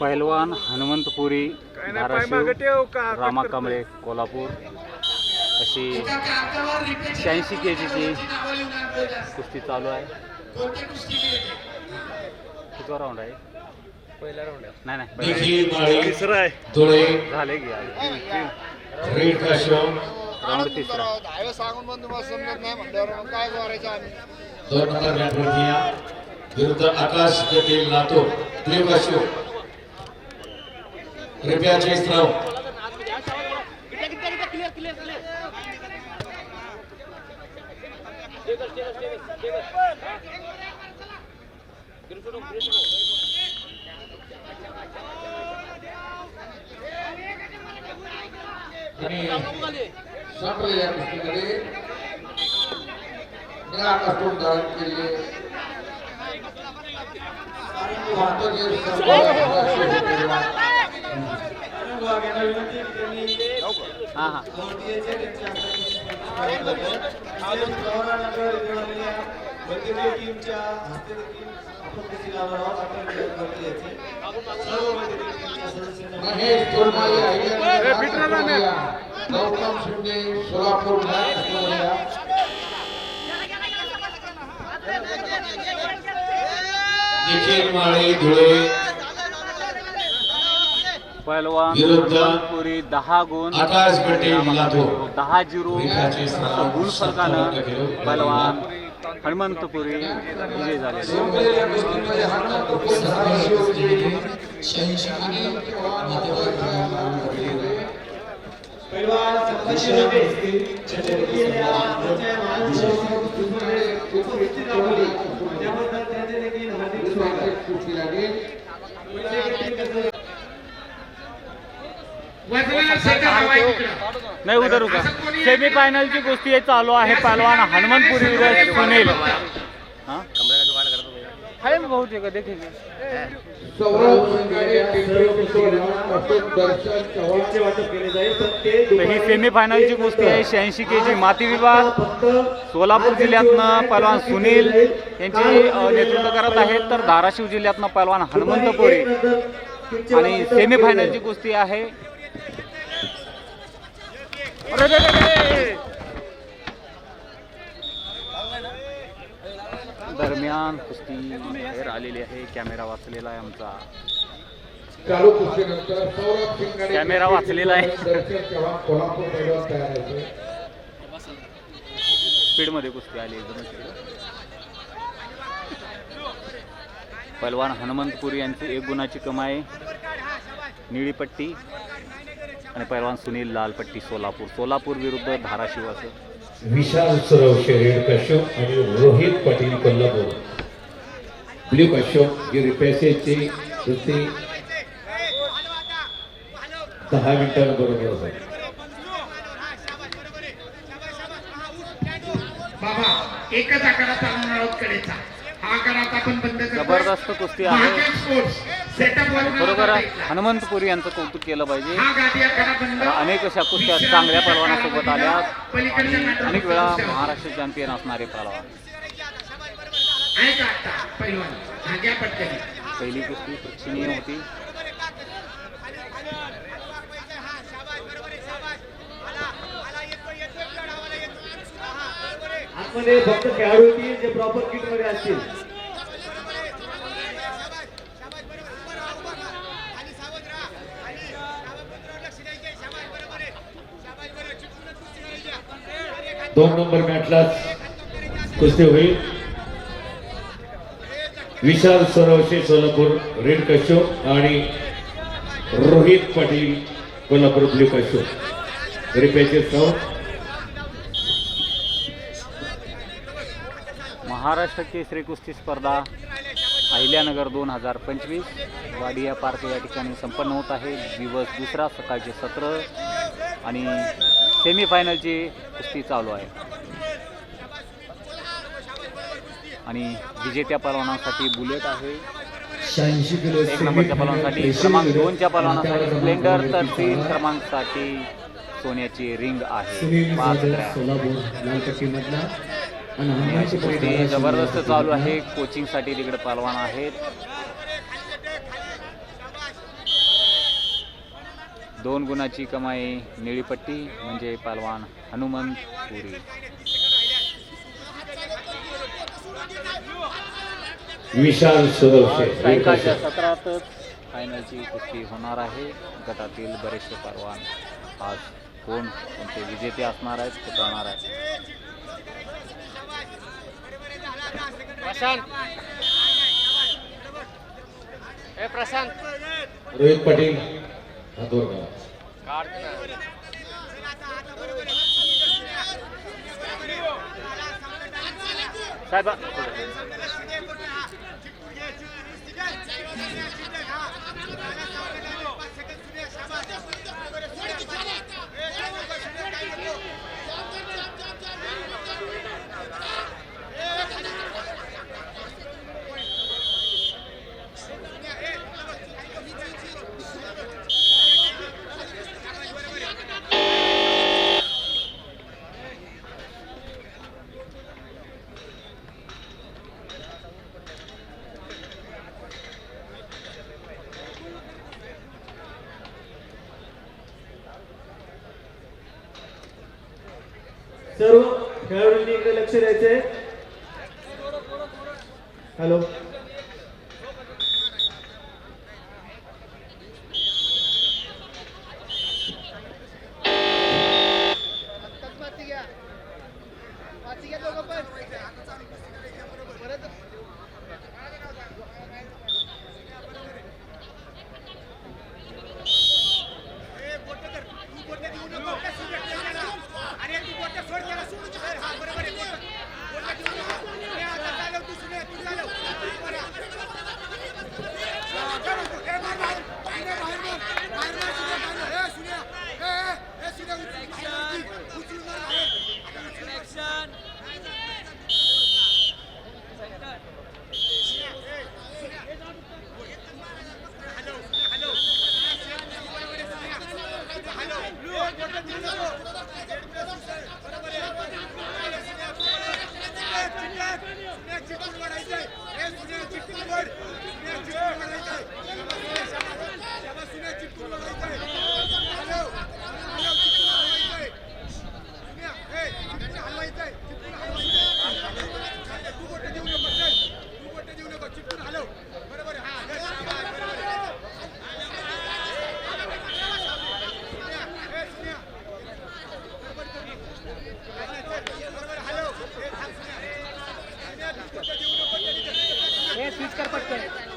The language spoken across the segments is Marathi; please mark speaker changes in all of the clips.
Speaker 1: पहिलवान हनुमंतपुरी धाराशिव रामा कांबळे कोल्हापूर अशी शहाऐंशी के जीची कुस्ती चालू आहे. कितवा राऊंड आहे?
Speaker 2: पहिला राऊंड
Speaker 1: नाही नाही
Speaker 3: माळी
Speaker 1: तिसरा आहे. झाले की राऊंड तिसरा.
Speaker 4: सांगून पण तुम्हाला समजत नाही म्हणल्यावर मग काय करायचं आम्ही?
Speaker 3: विरुद्ध आकाश जटील लातूर ब्ल्यू काश्यप कृपया जयश्राव
Speaker 4: आणि संपले या गोष्टीमध्ये धारण भारताचे सर्व
Speaker 1: हां हां
Speaker 4: महेश गौतम शिंदे सोलापूर
Speaker 3: निखिल माळी धुळे.
Speaker 1: हनुमंतपुरी दहा गुण.
Speaker 3: आकाश पटेल
Speaker 1: दहा झिरो गुण फरकानं
Speaker 3: किलो.
Speaker 1: पहिलवान हनुमंतपुरी विजय झाले
Speaker 4: संपलेल्या
Speaker 1: नाही उधर रुका सेमीफायनलची हे चालू आहे. पहिलवान हनुमंतपुरी सुनील. हाँ? है ना बहुत जगह देखेंगे
Speaker 4: सौरभ शिंगाडे
Speaker 1: तर ही सेमीफायनलची कुस्ती आहे शहाऐंशी के जी माती विभाग सोलापूर जिल्ह्यातनं पहिलवान सुनील यांची नेतृत्व करत आहेत. तर धाराशिव जिल्ह्यातनं पहिलवान हनुमंतपुरी आणि सेमीफायनलची कुस्ती आहे. दरम्यान कुस्ती बाहेर आलेली आहे. कॅमेरा वाचलेला आहे आमचा.
Speaker 4: चालू कुस्तीनंतर सौरभ
Speaker 1: कॅमेरा वाचलेला आहे. स्पीडमध्ये कुस्ती आली एकदम पलवान हनुमंतपुरी यांची एक गुणाची कमाई. निळी पट्टी. आणि पैलवान सुनील लाल पट्टी सोलापूर. सोलापूर विरुद्ध धाराशिव असं.
Speaker 3: विशाल सुरवशे रेड काश्यप आणि रोहित पाटील कोल्हापूर. ब्ल्यू काश्यप गिरी पॅसेजची कुस्ती दहा मिनिटांबरोबर
Speaker 5: बाबा एकच चालवणार आहोत कडेचा हा आकार आता आपण बंद करतोय.
Speaker 1: जबरदस्त कुस्ती आहे.
Speaker 5: स्पोर्ट्स
Speaker 1: बरोबर. हनुमंतपुरी यांचं कौतुक केलं पाहिजे.
Speaker 5: हा
Speaker 1: अनेक अशा कुस्त्या चांगल्या पलवानासोबत आल्या आणि अनेक वेळा. महाराष्ट्र चॅम्पियन असणारे पलवान.
Speaker 5: हा
Speaker 1: पहिली कुस्ती प्रेक्षणीय होती.
Speaker 6: आतमध्ये फक्त खेळाडू जे प्रॉपर किटमध्ये असतील
Speaker 3: दोन नंबर मॅचला कुस्ती होईल. विशाल सरवशे सोलापूर रेड कश्यो आणि रोहित पाटील कोल्हापूर ब्ल्यू काश्यप. रिपेचे साऊथ
Speaker 1: महाराष्ट्र केसरी कुस्ती स्पर्धा अहिल्यानगर दोन हजार पंचवीस. वाडिया पार्क या ठिकाणी संपन्न होत आहे. दिवस दुसरा सकाळचे सत्र. आणि सेमीफायनलची कुस्ती चालू आहे. आणि विजेत्या पलवानांसाठी बुलेट आहे. एक नंबरच्या पलवानासाठी क्रमांक दोनच्या पलवानासाठी स्प्लेंडर तर तीन क्रमांकसाठी सोन्याची रिंग आहे. पाच
Speaker 6: कुस्ती
Speaker 1: जबरदस्त चालू आहे. कोचिंगसाठी तिकडे पहलवान आहेत. दोन गुणाची कमाई निळी पट्टी म्हणजे पहलवान हनुमंत पुरी.
Speaker 3: विशाल
Speaker 1: सायंकाळच्या सत्रातच फायनलची कुस्ती होणार आहे. गटातील बरेचसे पहलवान आज कोण कोणते विजेते असणार आहेत ते कळणार आहे
Speaker 3: रोहित पाटील. हातवर करा
Speaker 1: साहेब
Speaker 6: सर्व खेळाडूंनी इकडे लक्ष द्यायचे हॅलो. É, isso que era.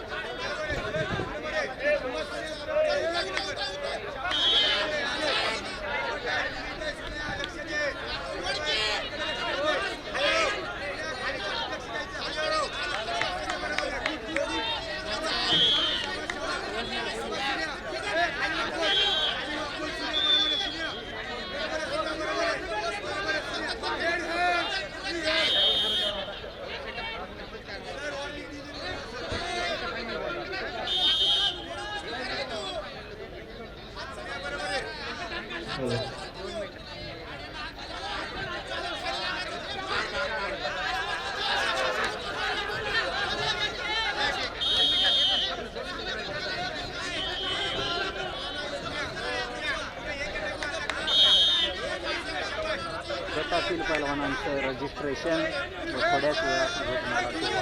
Speaker 1: गटातील पहलवानांचं रजिस्ट्रेशन थोड्याच वेळात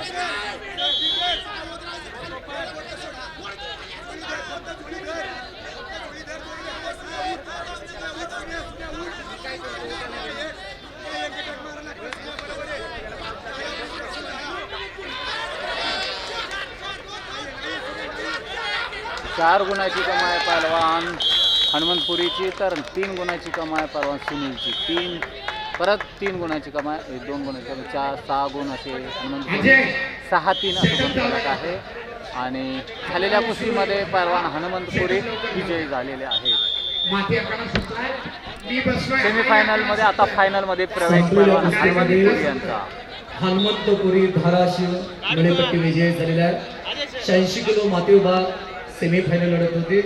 Speaker 1: चार गुणाची कमाई पहलवान हनुमंतपुरीची तर तीन गुणाची कमाई पहलवान सुनीलची तीन. परत तीन गुणाची कमाई दोन गुणाची कमाई चार सहा गुण असे हनुमंतपुरी
Speaker 5: अजय
Speaker 1: सहा तीन असं फरक आहे. आणि झालेल्या कुस्तीमध्ये पहलवान हनुमंतपुरी विजयी झालेले आहेत. सेमीफायनलमध्ये आता फायनलमध्ये प्रवेश पहलवान हनुमंतपुरी यांचा.
Speaker 6: हनुमंतपुरी धाराशिव मिळेपट्टी विजय झालेला आहे शहाऐंशी किलो माती विभाग सेमीफायनल लढत होती.